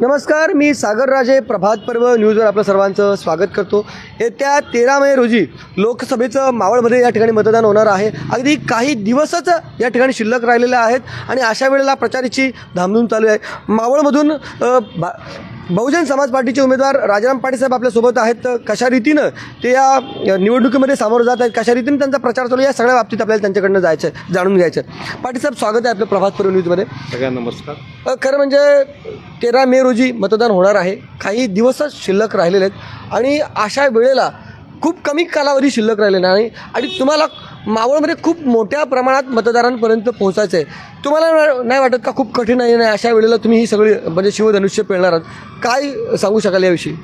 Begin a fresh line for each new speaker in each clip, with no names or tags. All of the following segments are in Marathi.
नमस्कार मी सागर राजे प्रभात पर्व न्यूजवर आपलं सर्वांचं स्वागत करतो. येत्या तेरा मे रोजी लोकसभेचं मावळमध्ये या ठिकाणी मतदान होणार आहे. अगदी काही दिवसच या ठिकाणी शिल्लक राहिलेल्या आहेत आणि अशा वेळेला प्रचाराची धामधूम चालू आहे. मावळमधून भा बहुजन समाज पार्टीचे उमेदवार राजाराम पाटील साहेब आपल्यासोबत आहेत. तर कशा रीतीनं ते या निवडणुकीमध्ये सामोरं जात आहेत? कशा रीतीने त्यांचा प्रचार चालू या सगळ्या बाबतीत आपल्याला त्यांच्याकडनं जायचं आहे जाणून घ्यायचं पाटील साहेब स्वागत आहे आपलं प्रभात पर्व न्यूजमध्ये.
सगळ्यांना नमस्कार.
खरं म्हणजे तेरा मे रोजी मतदान होणार आहे. काही दिवसच शिल्लक राहिलेले आहेत. आणि अशा वेळेला खूप कमी कालावधी शिल्लक राहिलेला आहे. आणि तुम्हाला मावळमध्ये खूप मोठ्या प्रमाणात मतदारांपर्यंत पोहोचायचं आहे तुम्हाला नाही वाटत का खूप कठीण आहे? नाही अशा वेळेला तुम्ही ही सगळी म्हणजे शिवधनुष्य पेळणार आहात. काय सांगू शकाल याविषयी?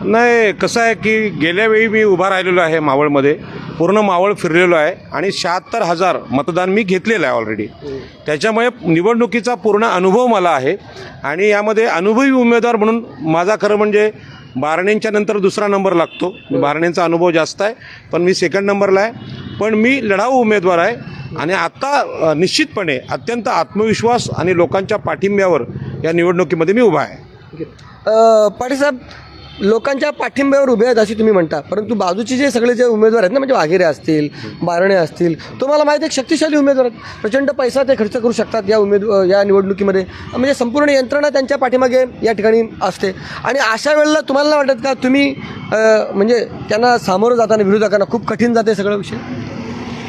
नाही कसं आहे की गेल्या वेळी मी उभा राहिलेलो आहे मावळमध्ये पूर्ण मावळ फिरलेलो आहे आणि शहात्तर हजार मतदान मी घेतलेलं आहे ऑलरेडी त्याच्यामुळे निवडणुकीचा पूर्ण अनुभव मला आहे. आणि यामध्ये अनुभवी उमेदवार म्हणून माझा खरं म्हणजे बारणेंच्या नंतर दुसरा नंबर लागतो. बारणेंचा अनुभव जास्त आहे पण मी सेकंड नंबरला आहे. पण मी लढाऊ उमेदवार आहे आणि आत्ता निश्चितपणे अत्यंत आत्मविश्वास आणि लोकांच्या पाठिंब्यावर या निवडणुकीमध्ये मी उभा आहे.
पाटील साहेब लोकांच्या पाठिंब्यावर उभे आहेत अशी तुम्ही म्हणता. परंतु बाजूचे जे सगळे जे उमेदवार आहेत ना म्हणजे वाघेरे असतील बारणे असतील तुम्हाला माहिती आहे शक्तिशाली उमेदवार आहेत. प्रचंड पैसा ते खर्च करू शकतात या उमेद या निवडणुकीमध्ये. म्हणजे संपूर्ण यंत्रणा त्यांच्या पाठीमागे या ठिकाणी असते. आणि अशा वेळेला तुम्हाला वाटत का तुम्ही म्हणजे त्यांना सामोरं जाताना विरोधकांना खूप कठीण जाते सगळं विषय?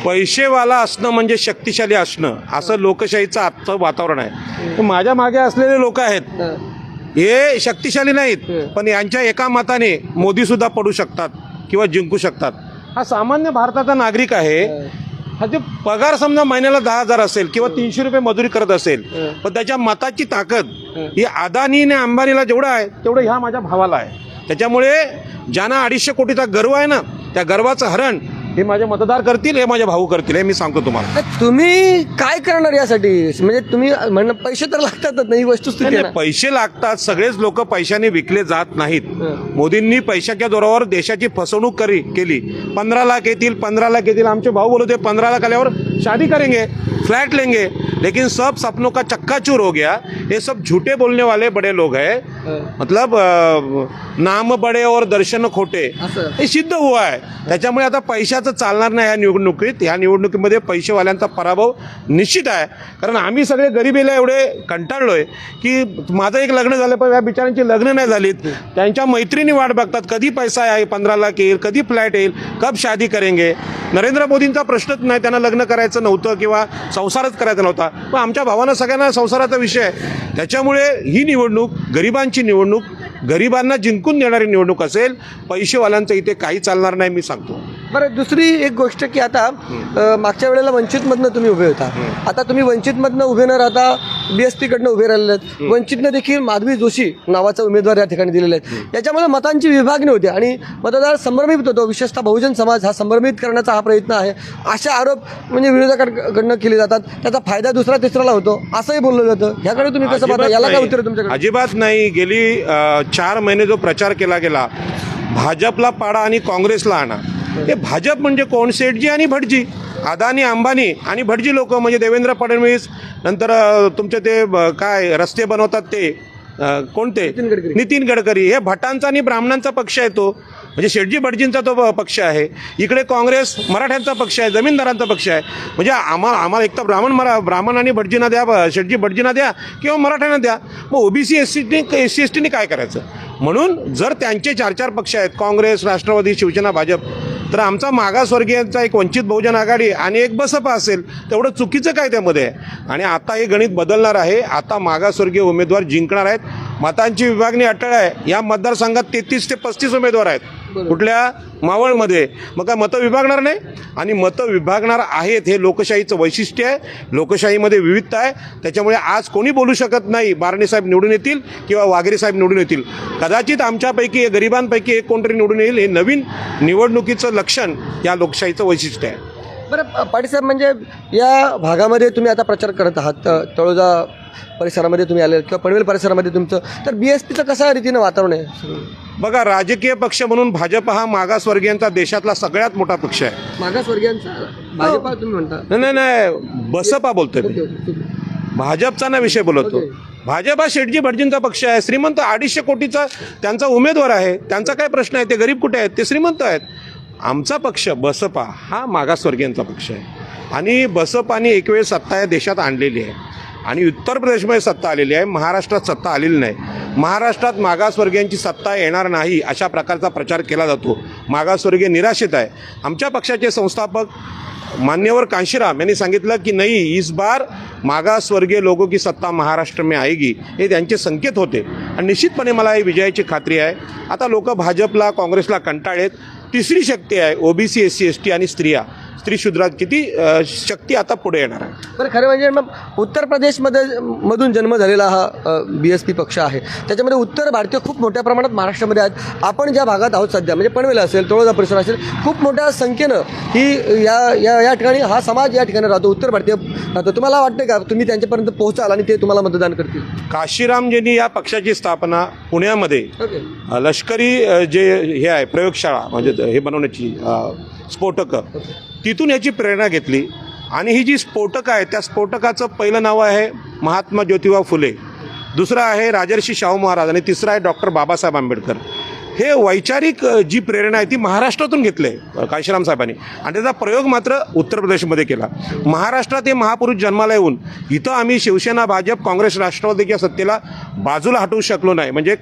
पैसेवाला असणं म्हणजे शक्तिशाली असणं. असं लोकशाहीचं आजचं वातावरण आहे. माझ्या मागे असलेले लोक आहेत. हे शक्तिशाली नाहीत पण यांच्या एका मताने मोदी सुद्धा पडू शकतात किंवा जिंकू शकतात. हा सामान्य भारताचा नागरिक आहे. हा. जे पगार समजा महिन्याला दहा हजार असेल किंवा तीनशे रुपये मजुरी करत असेल पण त्याच्या मताची ताकद ही. अदानी आणि अंबानीला जेवढं आहे तेवढं ह्या माझ्या भावाला आहे. त्याच्यामुळे ज्यांना अडीचशे कोटीचा गर्व आहे ना त्या गर्वाचं हरण हे माझे मतदार करतील हे माझे भाऊ करतील हे मी सांगतो तुम्हाला.
तुम्ही काय करणार यासाठी? म्हणजे तुम्ही म्हणणं पैसे तर लागतातच नाही वस्तुस्थिती आहे
नाही,
ना.
पैसे लागतात सगळेच लोक पैशाने विकले जात नाहीत.
हं.
मोदींनी पैशाच्या जोरावर देशाची फसवणूक करी केली. पंधरा लाख येतील पंधरा लाख येतील. आमचे भाऊ बोलत होते पंधरा लाख आल्यावर शादी करेंगे. फ्लैट लेंगे लेकिन सब सपनों का चक्काचूर हो गया। ये सब झूठे बोलने वाले बड़े लोग हैं। मतलब नाम बडे और दर्शन खोटे. हे सिद्ध हुआ आहे त्याच्यामुळे आता पैशाचं चालणार नाही या निवडणुकीत. या निवडणुकीमध्ये पैसेवाल्यांचा पराभव निश्चित आहे. कारण आम्ही सगळे गरिबीला एवढे कंटाळलोय की माझं एक लग्न झालं पण या बिचारांची लग्न नाही झालीत. त्यांच्या मैत्रिणी वाट बघतात. कधी पैसा आहे पंधरा लाख येईल कधी फ्लॅट येईल कब शादी करेंगे? नरेंद्र मोदींचा प्रश्नच नाही. त्यांना लग्न करायचं नव्हतं किंवा संसारच करायचा नव्हता. पण आमच्या भावांना सगळ्यांना संसाराचा विषय आहे. त्याच्यामुळे ही निवडणूक गरिबांची निवडणूक गरिबांना जिंकून देणारी निवडणूक असेल पैसेवाल्यांचं इथे काही चालणार नाही मी सांगतो.
बरं दुसरी एक गोष्ट की आता मागच्या वेळेला वंचितमधनं तुम्ही उभे होता. आता तुम्ही वंचितमधनं उभे न राहता बी एस पीकडनं उभे राहिलेले आहेत. वंचितनं देखील माधवी जोशी नावाचा उमेदवार या ठिकाणी दिलेले आहेत याच्यामध्ये मतांची विभागणी होती आणि मतदार संभ्रमित होतो. विशेषतः बहुजन समाज हा संभ्रमित करण्याचा हा प्रयत्न आहे. असे आरोप म्हणजे विरोधकांकडनं केले जातात. त्याचा फायदा दुसरा तिसराला होतो. असंही बोललं जातं ह्याकडे तुम्ही कसं पाहता? याला काय. उत्तर तुमच्याकडे?
अजिबात नाही. गेली चार महिने जो प्रचार केला गेला भाजपला पाडा आणि काँग्रेसला आणा. हे भाजप म्हणजे कोण? शेठजी आणि भटजी. अदानी अंबानी आणि भटजी लोक म्हणजे देवेंद्र फडणवीस नंतर तुमचे ते काय रस्ते बनवतात ते कोणते?
नितीन गडकरी.
हे भटांचा आणि ब्राह्मणांचा पक्ष आहे तो. म्हणजे शेठजी भटजींचा तो पक्ष आहे. इकडे काँग्रेस मराठ्यांचा पक्ष आहे. जमीनदारांचा पक्ष आहे. म्हणजे आम्हाला आम्हाला एक तर ब्राह्मण मरा ब्राह्मण आणि भटजींना द्या शेठजी भटजींना द्या किंवा मराठ्यांना द्या. मग OBC S C S C S टीने काय करायचं? म्हणून जर त्यांचे चार चार पक्ष आहेत काँग्रेस राष्ट्रवादी शिवसेना भाजप तर आमचा मागासवर्गीयांचा एक वंचित बहुजन आघाडी आणि एक बसपा असेल तेवढं चुकीचं काय त्यामध्ये? आहे आणि आता हे गणित बदलणार आहे. आता मागासवर्गीय उमेदवार जिंकणार आहेत. मतांची विभागणी अटळ आहे. या मतदारसंघात तेहतीस ते पस्तीस उमेदवार आहेत. कुठल्या मावळमध्ये. मग काय मतं विभागणार नाही? आणि मतं विभागणार आहेत हे लोकशाहीचं वैशिष्ट्य आहे. लोकशाहीमध्ये विविधता आहे. त्याच्यामुळे आज कोणी बोलू शकत नाही? बारणेसाहेब निवडून येतील किंवा वाघेरे साहेब निवडून येतील? कदाचित आमच्यापैकी गरिबांपैकी एक कोणतरी निवडून येईल. हे नवीन निवडणुकीचं लक्षण या लोकशाहीचं वैशिष्ट्य आहे.
बरं पाटील साहेब म्हणजे या भागामध्ये तुम्ही आता प्रचार करत आहात तळोजा परिसरामध्ये तुम्ही आले किंवा पनवेल परिसरामध्ये तुमचं तर बी एस पीचं कशा रीतीनं वातावरण आहे?
बघा राजकीय पक्ष म्हणून भाजप हा मागासवर्गीयांचा देशातला सगळ्यात मोठा पक्ष आहे.
मागासवर्गीयांचा? भाजपा तुम्ही म्हणता?
नाही नाही नाही बसपा बोलतोय मी. भाजपचा ना विषय बोलतो. भाजप हा शेटजी भटजींचा पक्ष आहे. श्रीमंत अडीचशे कोटीचा त्यांचा उमेदवार आहे. त्यांचा काय प्रश्न आहे? ते गरीब कुठे आहेत? ते श्रीमंत आहेत. आमचा पक्ष बसपा हा मागासवर्गीयांचा पक्ष आहे. आणि बसपाने एक वेळ सत्ता या देशात आणलेली आहे. आणि उत्तर प्रदेशमध्ये सत्ता आलेली आहे महाराष्ट्रात सत्ता आलेली नाही. महाराष्ट्रात मागासवर्गीयांची सत्ता येणार नाही अशा प्रकारचा प्रचार केला जातो. मागासवर्गीय निराशित आहे. आमच्या पक्षाचे संस्थापक मान्यवर कांशीराम यांनी सांगितलं की नाही इस बार मागासवर्गीय लोगों की सत्ता महाराष्ट्र में आएगी. हे त्यांचे संकेत होते. आणि निश्चितपणे मला ही विजयाची खात्री आहे. आता लोक भाजपला काँग्रेसला कंटाळेत तिसरी शक्ती आहे OBC S C S T आणि स्त्रिया. स्त्री शूद्रात किती शक्ती आता पुढे येणार आहे?
पण खरं म्हणजे मग उत्तर प्रदेशमध्ये मधून जन्म झालेला हा बी एस पी पक्ष आहे. त्याच्यामध्ये उत्तर भारतीय खूप मोठ्या प्रमाणात महाराष्ट्रामध्ये आहेत. आपण ज्या भागात आहोत सध्या म्हणजे पनवेल असेल तळोजा परिसर असेल खूप मोठ्या संख्येनं ही या या या ठिकाणी हा समाज या ठिकाणी राहतो उत्तर भारतीय राहतो. तुम्हाला वाटतं का तुम्ही त्यांच्यापर्यंत पोहोचाल आणि ते तुम्हाला मतदान करतील?
काशीरामजींनी या पक्षाची स्थापना पुण्यामध्ये लष्करी जे हे आहे प्रयोगशाळा म्हणजे हे बनवण्याची स्फोटकं तिथून याची प्रेरणा घेतली. आणि ही जी स्फोटकं आहे त्या स्फोटकाचं पहिलं नाव आहे महात्मा ज्योतिबा फुले. दुसरं आहे राजर्षी शाहू महाराज आणि तिसरं आहे डॉक्टर बाबासाहेब आंबेडकर. हे वैचारिक जी प्रेरणा आहे ती महाराष्ट्रातून घेतले काशीराम साहेबांनी. आणि त्याचा प्रयोग मात्र उत्तर प्रदेशमध्ये केला. महाराष्ट्रात हे महापुरुष जन्माला येऊन इथं आम्ही शिवसेना भाजप काँग्रेस राष्ट्रवादी किंवा सत्तेला बाजूला हटवू शकलो नाही. म्हणजे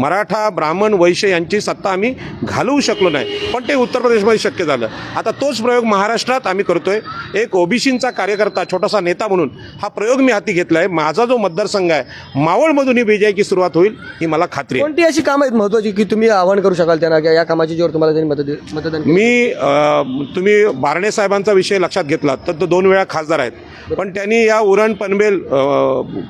मराठा ब्राह्मण वैश्य यांची सत्ता आम्ही घालवू शकलो नाही. पण ते उत्तर प्रदेशमध्ये शक्य झालं. आता तोच प्रयोग महाराष्ट्रात आम्ही करतोय. एक ओबीसींचा कार्यकर्ता छोटासा नेता म्हणून हा प्रयोग मी हाती घेतला आहे माझा जो मतदारसंघ आहे मावळमधून ही विजयाची सुरुवात होईल ही मला खात्री आहे.
कोणती अशी कामं आहेत महत्त्वाची की तुम्ही आवाहन करू शकाल त्यांना की या कामाची जोर तुम्हाला त्यांनी मतदान मतदान?
मी अ, तुम्ही बारणे साहेबांचा विषय लक्षात घेतला तर तो दोन वेळा खासदार आहेत. पण त्यांनी या उरण पनवेल अ,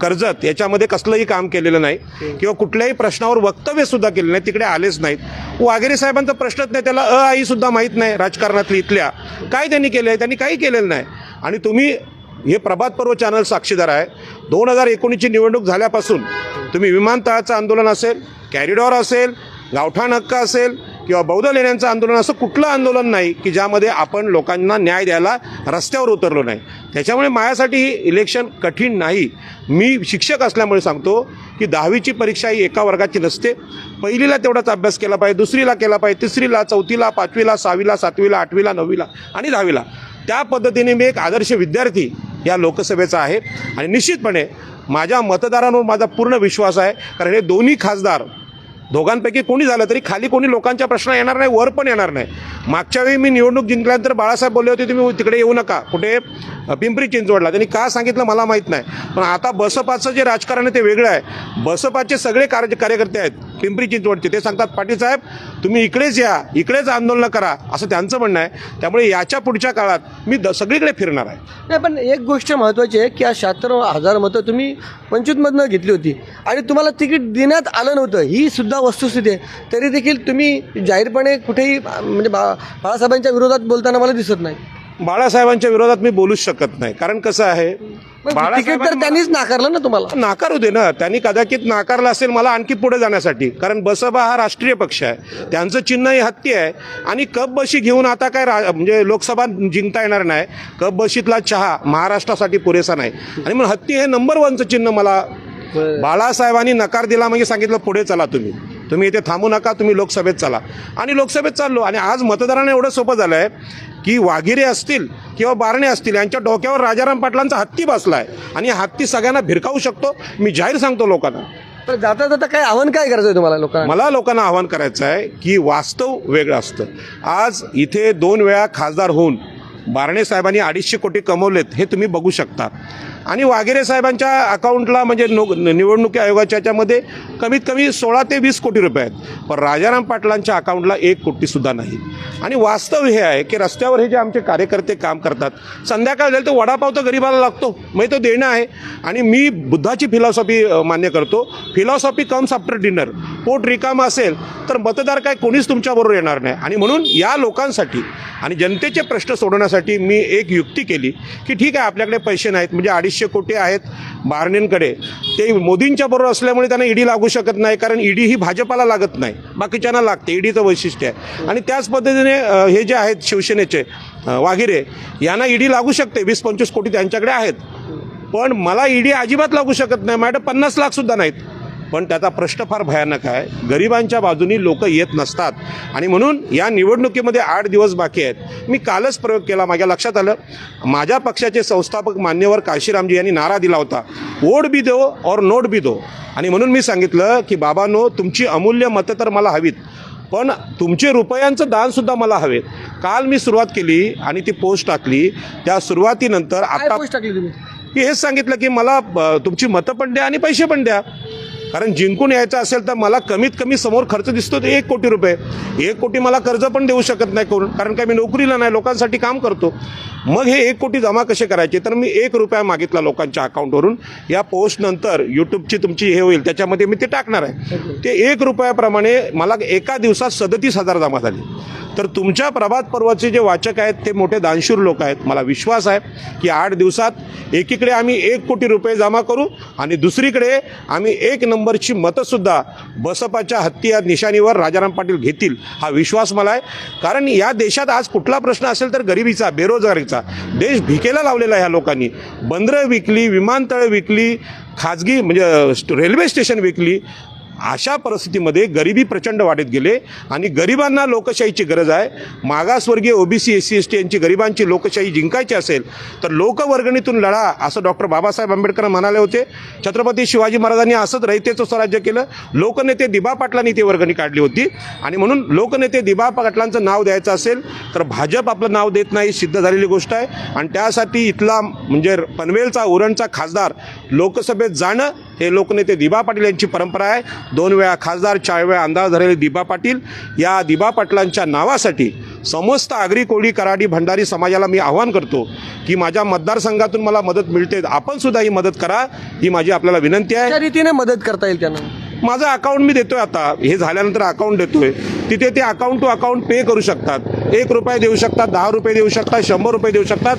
कर्जत याच्यामध्ये कसलंही काम केलेलं नाही. किंवा कुठल्याही प्रश्नावर वक्तव्य सुद्धा केले नाही तिकडे आलेच नाहीत. वाघेरे साहेबांचा प्रश्नच नाही त्याला अ आई सुद्धा माहीत नाही राजकारणातली इथल्या. काय त्यांनी केलं आहे त्यांनी काही केलेलं नाही. आणि तुम्ही हे प्रभात पर्व चॅनल साक्षीदार आहे. दोन हजार एकोणीसची निवडणूक झाल्यापासून तुम्ही विमानतळाचं आंदोलन असेल कॅरिडॉर असेल गावठाण हक्क असेल किंवा बौद्ध लेण्यांचं आंदोलन असं कुठलं आंदोलन नाही की ज्यामध्ये आपण लोकांना न्याय द्यायला रस्त्यावर उतरलो नाही. त्याच्यामुळे माझ्यासाठी इलेक्शन कठीण नाही. मी शिक्षक असल्यामुळे सांगतो की दहावीची परीक्षा ही एका वर्गाची नसते. पहिलीला तेवढाच अभ्यास केला पाहिजे दुसरीला केला पाहिजे तिसरीला चौथीला पाचवीला सहावीला सातवीला आठवीला नववीला आणि दहावीला. त्या पद्धतीने मी एक आदर्श विद्यार्थी या लोकसभेचा आहे आणि निश्चितपणे माझ्या मतदारांवर माझा पूर्ण विश्वास आहे. कारण हे दोन्ही खासदार दोघांपैकी कोणी झालं तरी खाली कोणी लोकांच्या प्रश्न येणार नाही वर पण येणार नाही. मागच्या वेळी मी निवडणूक जिंकल्यानंतर बाळासाहेब बोलले होते तुम्ही तिकडे येऊ नका. कुठे पिंपरी चिंचवडला. त्यांनी का सांगितलं मला माहीत नाही. पण आता बसपाचं जे राजकारण आहे ते वेगळं आहे. बसपाचे सगळे कार्य कार्यकर्ते आहेत. पिंपरी चिंचवडचे ते सांगतात पाटील साहेब तुम्ही इकडेच या इकडेच आंदोलन करा. असं त्यांचं म्हणणं आहे. त्यामुळे याच्या पुढच्या काळात मी द सगळीकडे फिरणार आहे.
नाही पण एक गोष्ट महत्त्वाची आहे की आज शहात्तर हजार मतं तुम्ही पंचवीसमधनं घेतली होती. आणि तुम्हाला तिकीट देण्यात आलं नव्हतं. ही सुद्धा वस्तुस्थिती आहे. तरी देखील तुम्ही जाहीरपणे कुठेही म्हणजे बा बाळासाहेबांच्या विरोधात बोलताना मला दिसत नाही.
बाळासाहेबांच्या विरोधात मी बोलूच शकत नाही. कारण कसं आहे
तिकीट तर त्यांनीच नाकारलं ना तुम्हाला?
नाकारू दे ना. त्यांनी कदाचित नाकारलं असेल मला आणखी पुढे जाण्यासाठी. कारण बसपा हा राष्ट्रीय पक्ष आहे. त्यांचं चिन्ह हे हत्ती आहे. आणि कप बशी घेऊन आता काय रा म्हणजे लोकसभा जिंकता येणार नाही. कप बशीतला चहा महाराष्ट्रासाठी पुरेसा नाही. आणि मग हत्ती हे नंबर वनचं चिन्ह मला बाळासाहेबांनी नकार दिला म्हणजे सांगितलं पुढे चला तुम्ही. तुम्ही इथे थांबू नका तुम्ही लोकसभेत चला. आणि लोकसभेत चाललो आणि आज मतदारांना एवढं सोपं झालं आहे की वाघिरे असतील किंवा बारणे असतील यांच्या डोक्यावर राजाराम पाटलांचा हत्ती बसला आहे आणि हा हत्ती सगळ्यांना भिरकावू शकतो मी जाहीर सांगतो लोकांना.
तर जाता जाता काय आव्हान काय करायचं आहे तुम्हाला लोकांना?
मला लोकांना आवाहन करायचं आहे की वास्तव वेगळं असतं. आज इथे दोन वेळा खासदार होऊन बारणे साहेबांनी अडीचशे कोटी कमवलेत हे तुम्ही बघू शकता. आणि वाघेरे साहेबांच्या अकाउंटला म्हणजे नो निवडणूक आयोगाच्या याच्यामध्ये कमीत कमी सोळा ते वीस कोटी रुपये आहेत. पण राजाराम पाटलांच्या अकाउंटला एक कोटीसुद्धा नाही. आणि वास्तव हे आहे की रस्त्यावर हे जे आमचे कार्यकर्ते काम करतात संध्याकाळ झाली तर वडापाव तर गरीबाला लागतो मग तो देणं आहे. आणि मी बुद्धाची फिलॉसॉफी मान्य करतो फिलॉसॉफी कम्स आफ्टर डिनर पोट रिकाम असेल तर मतदार काय कोणीच तुमच्याबरोबर येणार नाही. आणि म्हणून या लोकांसाठी आणि जनतेचे प्रश्न सोडवण्यासाठी मी एक युक्ती केली की ठीक आहे आपल्याकडे पैसे नाहीत म्हणजे अडीचशे कोटी आहेत बारणेंकडे ते मोदींच्या बरोबर असल्यामुळे त्यांना ईडी लागू शकत नाही कारण ईडी ही भाजपाला लागत नाही. बाकीच्यांना लागते ईडीचं वैशिष्ट्य आहे. आणि त्याच पद्धतीने हे जे आहेत शिवसेनेचे वाघिरे यांना ईडी लागू शकते वीस पंचवीस कोटी त्यांच्याकडे आहेत. पण मला ईडी अजिबात लागू शकत नाही माझ्याकडे पन्नास लाखसुद्धा नाहीत. पण त्याचा प्रश्न फार भयानक आहे. गरिबांच्या बाजूनी लोक येत नसतात. आणि म्हणून या निवडणुकीमध्ये आठ दिवस बाकी आहेत. मी कालच प्रयोग केला. माझ्या लक्षात आलं. माझ्या पक्षाचे संस्थापक मान्यवर काशीरामजी यांनी नारा दिला होता. वोट बी दो और नोट बी दो. आणि म्हणून मी सांगितलं की बाबांनो तुमची अमूल्य मतं तर मला हवीत. पण तुमचे रुपयांचं दानसुद्धा मला हवे काल मी सुरुवात केली आणि ती पोस्ट टाकली. त्या सुरुवातीनंतर आता
पोस्ट टाकली तुम्ही?
की हेच सांगितलं की मला तुमची मतं पण द्या आणि पैसे पण द्या. कारण जिंकून यायचं असेल तर मला कमीत कमी समोर खर्च दिसतो ते एक कोटी रुपये. एक कोटी मला कर्ज पण देऊ शकत नाही करून कारण काय मी नोकरीला नाही लोकांसाठी काम करतो. मग हे एक कोटी जमा कसे करायचे? तर मी एक रुपया मागितला लोकांच्या अकाउंटवरून या पोस्टनंतर यूट्यूबची तुमची हे होईल त्याच्यामध्ये मी ते टाकणार आहे. ते एक रुपयाप्रमाणे मला एका दिवसात सदतीस हजार जमा झाले. तर तुमच्या प्रभात पर्वाचे जे वाचक आहेत ते मोठे दानशूर लोक आहेत. मला विश्वास आहे की आठ दिवसात एकीकडे आम्ही एक कोटी रुपये जमा करू आणि दुसरीकडे आम्ही एक नंबरची मतंसुद्धा बसपाच्या हत्ती या निशाणीवर राजाराम पाटील घेतील हा विश्वास मला आहे. कारण या देशात आज कुठला प्रश्न असेल तर गरिबीचा बेरोजगारीचा. देश भिकेला लावलेला आहे ह्या लोकांनी. बंदरं विकली विमानतळं विकली खाजगी म्हणजे रेल्वे स्टेशन विकली अशा परिस्थितीमध्ये गरिबी प्रचंड वाढत गेले आणि गरिबांना लोकशाहीची गरज आहे. मागासवर्गीय OBC S C S T यांची गरिबांची लोकशाही जिंकायची असेल तर लोकवर्गणीतून लढा असं डॉक्टर बाबासाहेब आंबेडकर म्हणाले होते. छत्रपती शिवाजी महाराजांनी असंच रयतेचं स्वराज्य केलं. लोकनेते दिबा पाटलांनी ती वर्गणी काढली होती. आणि म्हणून लोकनेते दिबा पाटलांचं नाव द्यायचं असेल तर भाजप आपलं नाव देत नाही सिद्ध झालेली गोष्ट आहे. आणि त्यासाठी इथला म्हणजे पनवेलचा उरणचा खासदार लोकसभेत जाणं हे लोकनेते दिबा पाटील यांची परंपरा आहे. दोन वेळा खासदार चार वेळा अंदाज झालेले दिबा पाटील. या दिबा पाटलांच्या नावासाठी समस्त आगरी कोळी कराडी भंडारी समाजाला मी आव्हान करतो की माझ्या मतदारसंघातून मला मदत मिळते. आपण सुद्धा ही मदत करा ही माझी आपल्याला विनंती आहे.
त्या रीतीने मदत करता येईल त्यांना?
माझं अकाउंट मी देतोय आता. हे झाल्यानंतर अकाउंट देतोय. तिथे ते अकाउंट टू अकाउंट पे करू शकतात. एक रुपये देऊ शकतात दहा रुपये देऊ शकतात शंभर रुपये देऊ शकतात.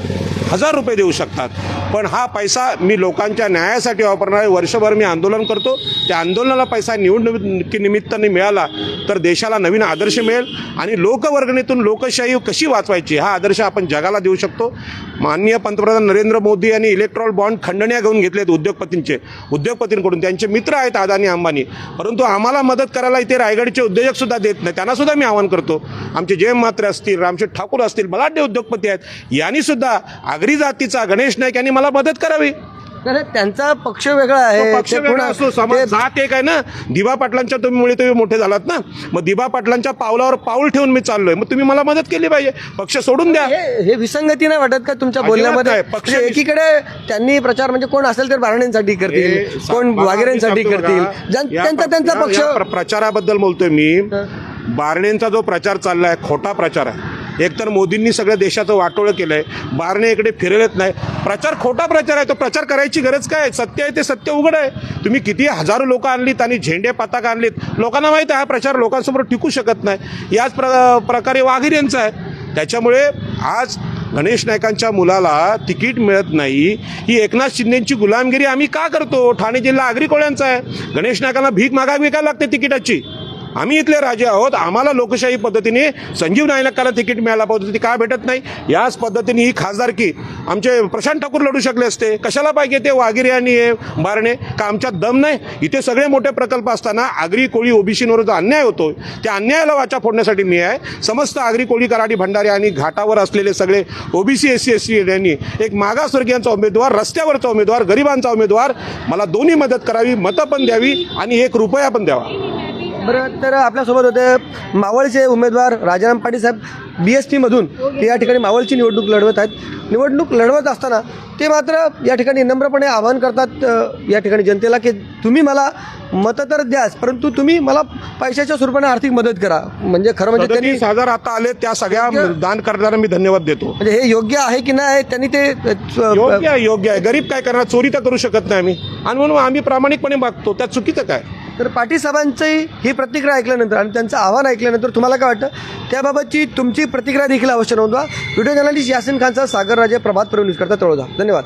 हजार रुपये देऊ शकतात. पण हा पैसा मी लोकांच्या न्यायासाठी वापरणार आहे. वर्षभर मी आंदोलन करतो. त्या आंदोलनाला पैसा निवडणुकीनिमित्ताने मिळाला तर देशाला नवीन आदर्श मिळेल आणि लोकवर्गणीतून लोकशाही कशी वाचवायची हा आदर्श आपण जगाला देऊ शकतो. माननीय पंतप्रधान नरेंद्र मोदी यांनी इलेक्ट्रॉल बॉन्ड खंडण्या घेऊन घेतलेत उद्योगपतींचे. उद्योगपतींकडून त्यांचे मित्र आहेत अदानी अंबानी. परंतु आम्हाला मदत करायला इथे रायगडचे उद्योजक सुद्धा देत नाही. त्यांना सुद्धा मी आवाहन करतो. आमचे जयम मात्रे असतील रामशेठ ठाकूर असतील बलाढ्य उद्योगपती आहेत. यांनी आगरी जातीचा गणेश नाईक यांनी मला मदत करावी.
त्यांचा पक्ष वेगळा आहे.
पक्ष वेगळा असतो समाज जात एक आहे ना? दिबा पाटलांच्या तुम्ही मुळे तुम्ही मोठे झालात ना? मग दिबा पाटलांच्या पावलावर पाऊल ठेवून मी चाललोय. मग तुम्ही मला मदत केली पाहिजे. पक्ष सोडून द्या.
हे हे विसंगती नाही वाटत का तुमच्या बोलण्यामध्ये.
पक्ष
म्हणजे एकीकडे त्यांनी प्रचार म्हणजे कोण असेल तर बारणेंसाठी करतील कोण
सांगतो
करतील. त्यांचा त्यांचा पक्ष
प्रचाराबद्दल बोलतोय मी. बारणेंचा जो प्रचार चाललाय खोटा प्रचार आहे. एकतर मोदींनी सगळ्या देशाचं वाटोळं केलं आहे बारणे इकडे फिरलेत नाही. प्रचार खोटा प्रचार आहे तो प्रचार करायची गरज काय आहे? सत्य आहे ते सत्य उघड आहे. तुम्ही किती हजारो लोक आणलीत आणि झेंडे पताका आणलीत. लोकांना माहीत आहे हा प्रचार लोकांसमोर टिकू शकत नाही. याच प्र प्रकारे वाघीर यांचा आहे. त्याच्यामुळे आज गणेश नायकांच्या मुलाला तिकीट मिळत नाही. ही एकनाथ शिंदेची गुलामगिरी आम्ही का करतो? ठाणे जिल्हा आगरी कोळ्यांचा आहे. गणेश नायकांना भीक मागावी काय लागते तिकिटाची? आम्ही इथले राजे आहोत. आम्हाला लोकशाही पद्धतीने संजीव नायकाला तिकीट मिळायला पाहिजे ती काय भेटत नाही. याच पद्धतीने ही खासदारकी आमचे प्रशांत ठाकूर लढू शकले असते. कशाला पाहिजे ते वागिरे आणि हे बारणे का आमच्यात दम नाही? इथे सगळे मोठे प्रकल्प असताना आगरी कोळी ओबीसींवर जो अन्याय होतो त्या अन्यायाला वाचा फोडण्यासाठी मी आहे. समस्त आगरी कोळी कराडी भंडारी आणि घाटावर असलेले सगळे OBC S C S C यांनी एक मागासवर्गीयांचा उमेदवार रस्त्यावरचा उमेदवार गरिबांचा उमेदवार मला दोन्ही मदत करावी मतं पण द्यावी आणि एक रुपया पण द्यावा.
बरं तर आपल्यासोबत होते मावळचे उमेदवार राजाराम पाटील साहेब बी एस टीमधून ते या ठिकाणी मावळची निवडणूक लढवत आहेत. निवडणूक लढवत असताना ते मात्र या ठिकाणी नम्रपणे आवाहन करतात या ठिकाणी जनतेला की तुम्ही मला मतं तर द्याच परंतु तुम्ही मला पैशाच्या स्वरूपाने आर्थिक मदत करा. म्हणजे खरं म्हणजे त्यांनी
सदतीस हजार आता आले त्या सगळ्या दान करणाऱ्या मी धन्यवाद देतो.
म्हणजे हे योग्य आहे की नाही त्यांनी ते
योग्य आहे योग्य आहे. गरीब काय करणार? चोरी तर करू शकत नाही आम्ही. आणि म्हणून आम्ही प्रामाणिकपणे मागतो. त्यात चुकीचं काय?
तर पाटील ही प्रतिक्रिया ऐकल्यानंतर आणि त्यांचं आव्हान ऐकल्यानंतर तुम्हाला काय वाटतं? त्याबाबतची तुमची प्रतिक्रिया देखील अवश्य नोंदवा. व्हिडिओ जर्नलिस्ट यासिन खानचा सागर राजे प्रभात प्रवेश करता तळोदा धन्यवाद.